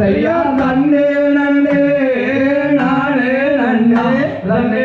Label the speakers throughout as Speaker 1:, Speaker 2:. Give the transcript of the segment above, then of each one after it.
Speaker 1: அதையா நன்னே நன்னே நானே நன்னே நன்னே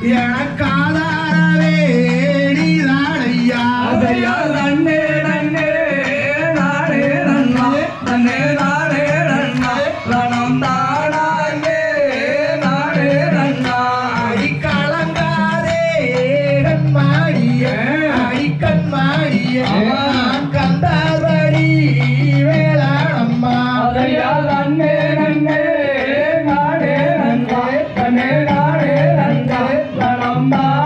Speaker 2: எனக்காதாரவே நீதானையா
Speaker 1: அதையா? நன்னே நன்னே நானே நன்னா நன்னே நானே நன்னா ரணம் தானாங்கே நானே நன்னா
Speaker 2: அடி கலங்காதே கண் மாடிய அடி கண் மாடிய Bye.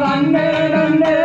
Speaker 2: வைத்தார்
Speaker 1: ஐயா